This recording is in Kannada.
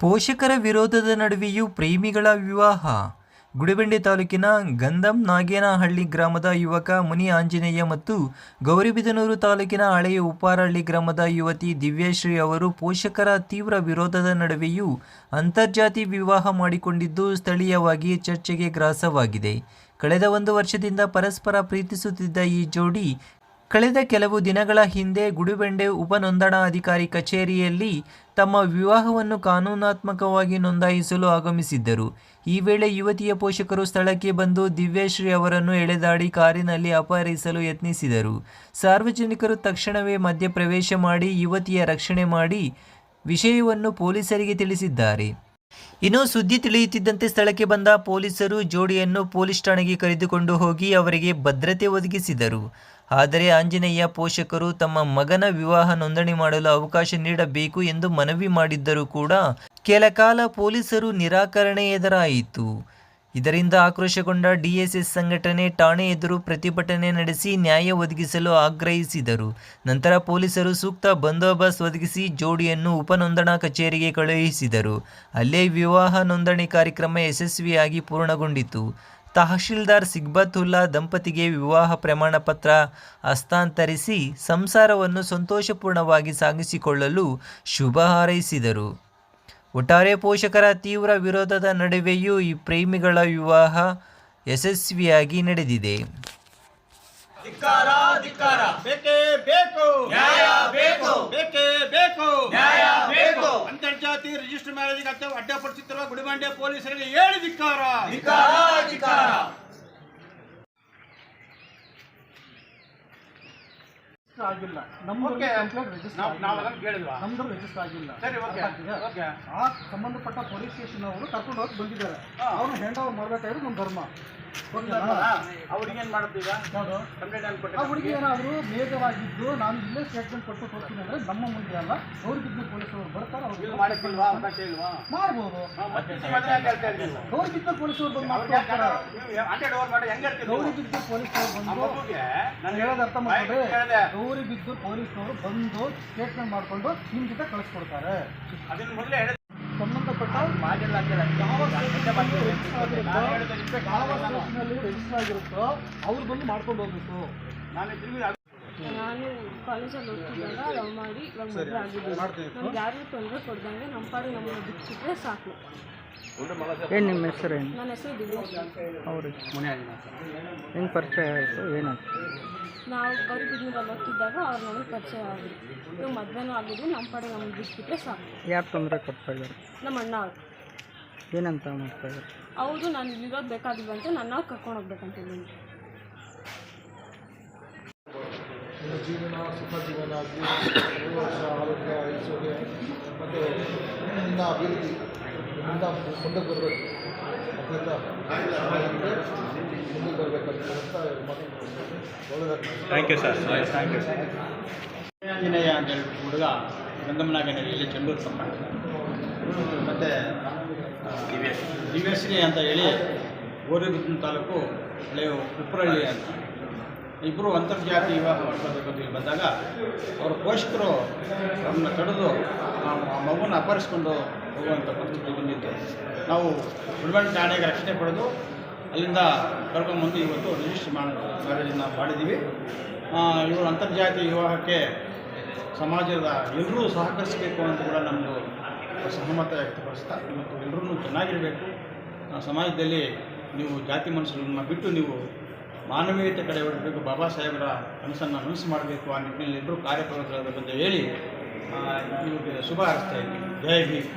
ಪೋಷಕರ ವಿರೋಧದ ನಡುವೆಯೂ ಪ್ರೇಮಿಗಳ ವಿವಾಹ. ಗುಡಿಬಂಡೆ ತಾಲೂಕಿನ ಗಂಧಂ ನಾಗೇನಹಳ್ಳಿ ಗ್ರಾಮದ ಯುವಕ ಮುನಿ ಆಂಜನೇಯ ಮತ್ತು ಗೌರಿಬಿದನೂರು ತಾಲೂಕಿನ ಹಳೆಯ ಉಪಾರಹಳ್ಳಿ ಗ್ರಾಮದ ಯುವತಿ ದಿವ್ಯಶ್ರೀ ಅವರು ಪೋಷಕರ ತೀವ್ರ ವಿರೋಧದ ನಡುವೆಯೂ ಅಂತರ್ಜಾತಿ ವಿವಾಹ ಮಾಡಿಕೊಂಡಿದ್ದು ಸ್ಥಳೀಯವಾಗಿ ಚರ್ಚೆಗೆ ಗ್ರಾಸವಾಗಿದೆ. ಕಳೆದ ಒಂದು ವರ್ಷದಿಂದ ಪರಸ್ಪರ ಪ್ರೀತಿಸುತ್ತಿದ್ದ ಈ ಜೋಡಿ ಕಳೆದ ಕೆಲವು ದಿನಗಳ ಹಿಂದೆ ಗುಡಿಬೆಂಡೆ ಉಪನೋಂದಣಾಧಿಕಾರಿ ಕಚೇರಿಯಲ್ಲಿ ತಮ್ಮ ವಿವಾಹವನ್ನು ಕಾನೂನಾತ್ಮಕವಾಗಿ ನೋಂದಾಯಿಸಲು ಆಗಮಿಸಿದ್ದರು. ಈ ವೇಳೆ ಯುವತಿಯ ಪೋಷಕರು ಸ್ಥಳಕ್ಕೆ ಬಂದು ದಿವ್ಯಶ್ರೀ ಅವರನ್ನು ಎಳೆದಾಡಿ ಕಾರಿನಲ್ಲಿ ಅಪಹರಿಸಲು ಯತ್ನಿಸಿದರು. ಸಾರ್ವಜನಿಕರು ತಕ್ಷಣವೇ ಮಧ್ಯಪ್ರವೇಶ ಮಾಡಿ ಯುವತಿಯ ರಕ್ಷಣೆ ಮಾಡಿ ವಿಷಯವನ್ನು ಪೊಲೀಸರಿಗೆ ತಿಳಿಸಿದ್ದಾರೆ. ಇನ್ನು ಸುದ್ದಿ ತಿಳಿಯುತ್ತಿದ್ದಂತೆ ಸ್ಥಳಕ್ಕೆ ಬಂದ ಪೊಲೀಸರು ಜೋಡಿಯನ್ನು ಪೊಲೀಸ್ ಠಾಣೆಗೆ ಕರೆದುಕೊಂಡು ಹೋಗಿ ಅವರಿಗೆ ಭದ್ರತೆ ಒದಗಿಸಿದರು. ಆದರೆ ಆಂಜನೇಯ ಪೋಷಕರು ತಮ್ಮ ಮಗನ ವಿವಾಹ ನೋಂದಣಿ ಮಾಡಲು ಅವಕಾಶ ನೀಡಬೇಕು ಎಂದು ಮನವಿ ಮಾಡಿದ್ದರೂ ಕೂಡ ಕೆಲಕಾಲ ಪೊಲೀಸರು ನಿರಾಕರಣೆ ಎದುರಾಯಿತು. ಇದರಿಂದ ಆಕ್ರೋಶಗೊಂಡ ಡಿಎಸ್ಎಸ್ ಸಂಘಟನೆ ಠಾಣೆ ಎದುರು ಪ್ರತಿಭಟನೆ ನಡೆಸಿ ನ್ಯಾಯ ಒದಗಿಸಲು ಆಗ್ರಹಿಸಿದರು. ನಂತರ ಪೊಲೀಸರು ಸೂಕ್ತ ಬಂದೋಬಸ್ತ್ ಒದಗಿಸಿ ಜೋಡಿಯನ್ನು ಉಪನೋಂದಣಾ ಕಚೇರಿಗೆ ಕಳುಹಿಸಿದರು. ಅಲ್ಲೇ ವಿವಾಹ ನೋಂದಣಿ ಕಾರ್ಯಕ್ರಮ ಯಶಸ್ವಿಯಾಗಿ ಪೂರ್ಣಗೊಂಡಿತು. ತಹಶೀಲ್ದಾರ್ ಸಿಗ್ಬತುಲ್ಲಾ ದಂಪತಿಗೆ ವಿವಾಹ ಪ್ರಮಾಣ ಪತ್ರ ಹಸ್ತಾಂತರಿಸಿ ಸಂಸಾರವನ್ನು ಸಂತೋಷಪೂರ್ಣವಾಗಿ ಸಾಗಿಸಿಕೊಳ್ಳಲು ಶುಭ ಹಾರೈಸಿದರು. ಒಟ್ಟಾರೆ ಪೋಷಕರ ತೀವ್ರ ವಿರೋಧದ ನಡುವೆಯೂ ಈ ಪ್ರೇಮಿಗಳ ವಿವಾಹ ಯಶಸ್ವಿಯಾಗಿ ನಡೆದಿದೆ. ಧಿಕ್ಕಾರ ಧಿಕ್ಕಾರ. ಬೇಕೇ ಬೇಕು. ನ್ಯಾಯ ಬೇಕು. ಬೇಕೇ ಬೇಕು. ನ್ಯಾಯ ಬೇಕು. ಅಂತರ್ಜಾತಿ ರಿಜಿಸ್ಟರ್ ಮ್ಯಾರೇಜ್ ಅಡ್ಡ ಅಡ್ಡಪಡಿಸುತ್ತಿರುವ ಗುಡಿಬಂಡೆ ಪೊಲೀಸರಿಗೆ ಹೇಳಿ ಧಿಕ್ಕಾರ. ಆಗಿಲ್ಲ. ರಿಜಿಸ್ಟರ್ ನಾವು ನಾವು ಅದನ್ನು ಕೇಳಿದ್ವಾ? ನಮ್ದು ರಿಜಿಸ್ಟರ್ ಆಗಿಲ್ಲ. ಸರಿ ಓಕೆ. ಓಕೆ. ಆ ಸಂಬಂಧಪಟ್ಟ ಪೊಲೀಸ್ ಸ್ಟೇಷನ್ ಅವರು ಕರ್ಕೊಂಡು ಹೋಗಿ ಬಂದಿದ್ದಾರೆ. ಅವ್ರು ಅವ್ರನ್ನ ಹ್ಯಾಂಡ್ ಓವರ್ ಮಾಡ್ಬೇಕಾದ್ರೆ ನಮ್ಮ ಧರ್ಮ. ಅವ್ರಿಗೆ ಆ ಅನ್ಕೊಟ್ಟಿಲ್ಲ ಹುಡುಗಿ ಏನಾದರೂ ಮೇಜರಾಗಿದ್ದು ನಾನು ಇಲ್ಲೇ ಸ್ಟೇಟ್ಮೆಂಟ್ ಕೊಟ್ಟು ಹೋಗ್ತೀನಿ ಅಂದ್ರೆ ನಮ್ಮ ಮುಂದೆ ಅಲ್ಲ ಅವ್ರಿಗಿದ್ದು ಪೊಲೀಸರು ಬರ್ತಾರೆ ಇದು ಅವ್ರು ಮಾಡಕ್ಕಿಲ್ವಾ? ಅವಕಾಶ ಇಲ್ವಾ? ಮಾಡ್ಬೋದು. ಹಾ, ಮತ್ತೆ ನೀವು ಅದನ್ನ ಯಾಕೆ ಹೇಳ್ತಾ ಇದ್ದೀರಿ? ಗೌರಿ ಬಿದ್ದು ಪೊಲೀಸರು ಬಂದು ಅವ್ರಿಗೆ ಯಾಕೆ ಮಾಡ್ತಾರೆ? ನೀವು ಓವರ್ ಮಾಡಿ ಹೆಂಗೆ ಹೇಳ್ತೀರಿ ಗೌರಿ ನೀವು? ಬಿದ್ದು ಪೊಲೀಸರು ಬಂದು ನಾನು ಹೇಳೋದು ಅರ್ಥ ಮಾಡ್ಕೊಂಡ್ರೆ ಬಾಯಿಗೆ ಗೌರಿ ಬಿದ್ದು ಪೊಲೀಸರು ಬಂದು ಸ್ಟೇಟ್ಮೆಂಟ್ ಮಾಡ್ಕೊಂಡು ನಿಮ್ಮ ಜೊತೆ ಕಳಿಸ್ಕೊಡ್ತಾರೆ. ಅದನ್ನ ಮೊದಲೇ ರಿಜಿಸ್ಟರ್ ಆಗಿರುತ್ತೋ? ಅವ್ರು ಬಂದು ಮಾಡ್ಕೊಂಡು ಹೋಗ್ಬೇಕು. ನಾನು ಕಾಲೇಜಲ್ಲಿ ಓದ್ತಿದ್ದಾಗ ಲವ್ ಮಾಡಿ ಇವಾಗ ಮದುವೆ ಆಗಿದ್ದೀನಿ ನಮ್ಗೆ ಯಾರಿಗೂ ತೊಂದರೆ ಕೊಡ್ದಂಗೆ ನಮ್ಮ ಪಾಡಿಗೆ ನಮ್ಮನ್ನ ಬಿಚ್ಚಿಟ್ರೆ ಸಾಕು. ಏನು ನಿಮ್ಮ ಹೆಸರೇನು ನನ್ನ ಹೆಸರು ದಿವ್ಯಶ್ರೀ ಅವ್ರಿ ಹೆಂಗೆ ಪರಿಚಯ ಆಯಿತು? ಏನಾಯ್ತು ನಾವು ಗೌರಿ ಬಿದ್ನೂರಲ್ಲಿ ಓದ್ತಿದ್ದಾಗ ಅವ್ರು ನನಗೆ ಪರಿಚಯ ಆಗಿದ್ರು ಇವಾಗ ಮದುವೆನೂ ಆಗಿದ್ದು ನಮ್ಮ ಪಾಡಿಗೆ ನಮ್ಗೆ ಬಿಚ್ಚಿಟ್ರೆ ಸಾಕು. ಯಾರು ತೊಂದರೆ ಕೊಡ್ತಾ ಇದ್ದಾರೆ? ನಮ್ಮ ಅಣ್ಣ ಅವ್ರು. ಏನಂತ ಮಾಡ್ತಾ ಇದ್ದಾರೆ ಹೌದು ನಾನು ಇಲ್ಲಿರೋದು ಬೇಕಾಗಿಲ್ವಂತೆ ನನ್ನ ಕರ್ಕೊಂಡು ಹೋಗ್ಬೇಕಂತ ಇದ್ದೀನಿ. ಜೀವನ ಸುಖ ಜೀವನ ವರ್ಷ ಆರೋಗ್ಯ ಐಶ್ವರ್ಯ ಮತ್ತು ನಿಮ್ಮಿಂದ ಅಭಿವೃದ್ಧಿ ನಿಮ್ಮಿಂದ ಮುಂದಕ್ಕೆ ಬರಬೇಕು ಮುಂದಕ್ಕೆ ಬರಬೇಕಂತ thank you sir thank you sir ಅಂತ ಹೇಳಿ ಹುಡುಗ. ಗಂಗಮ್ಮನಾಗನಹಳ್ಳಿಯಲ್ಲಿ ಚೆಂಡೂರು ಸಂಪಾಟ ಮತ್ತು ದಿವ್ಯಶ್ರೀ ಅಂತ ಹೇಳಿ ಗೋರಿಬಿದ್ನ ತಾಲೂಕು ಹಳೆಯ ಉಪ್ಪರಹಳ್ಳಿ ಅಂತ. ಇಬ್ಬರು ಅಂತರ್ಜಾತಿ ವಿವಾಹ ಮಾಡ್ಕೋಬೇಕು ಇಲ್ಲಿ ಬಂದಾಗ ಅವರ ಪೋಷಕರು ಅವ್ರನ್ನ ತಡೆದು ಆ ಮಗುನ ಅಪಹರಿಸ್ಕೊಂಡು ಹೋಗುವಂಥ ಪರಿಸ್ಥಿತಿ ಬಂದಿತ್ತು. ನಾವು ಗುಲ್ಬರ್ಗ ಠಾಣೆಗೆ ರಕ್ಷಣೆ ಪಡೆದು ಅಲ್ಲಿಂದ ಕರ್ಕೊಂಬಂದು ಇವತ್ತು ರಿಜಿಸ್ಟರ್ ಮಾಡಿ ಮ್ಯಾರೇಜನ್ನು ಮಾಡಿದ್ದೀವಿ. ಇವರು ಅಂತರ್ಜಾತಿ ವಿವಾಹಕ್ಕೆ ಸಮಾಜದ ಎಲ್ಲರೂ ಸಹಕರಿಸಬೇಕು ಅಂತ ಕೂಡ ನಮ್ಮದು ಸಹಮತ ವ್ಯಕ್ತಪಡಿಸ್ತಾ ಇವತ್ತು ಎಲ್ಲರೂ ಚೆನ್ನಾಗಿರಬೇಕು. ಸಮಾಜದಲ್ಲಿ ನೀವು ಜಾತಿ ಮನುಷ್ಯರನ್ನ ಬಿಟ್ಟು ನೀವು ಮಾನವೀಯತೆ ಕಡೆ ಹೊರಡಬೇಕು ಬಾಬಾ ಸಾಹೇಬರ ಕನಸನ್ನು ನನಸು ಮಾಡಬೇಕು ಆ ನಿಟ್ಟಿನಲ್ಲಿ ಎಲ್ಲರೂ ಕಾರ್ಯಪ್ರವೃತ್ತರಾಗಬೇಕಂತ ಹೇಳಿ ನಿಮಗೆ ಶುಭ ಹಾರೈಸ್ತಾ ಇದ್ದೀನಿ. ಜೈ ಭೀಮ್.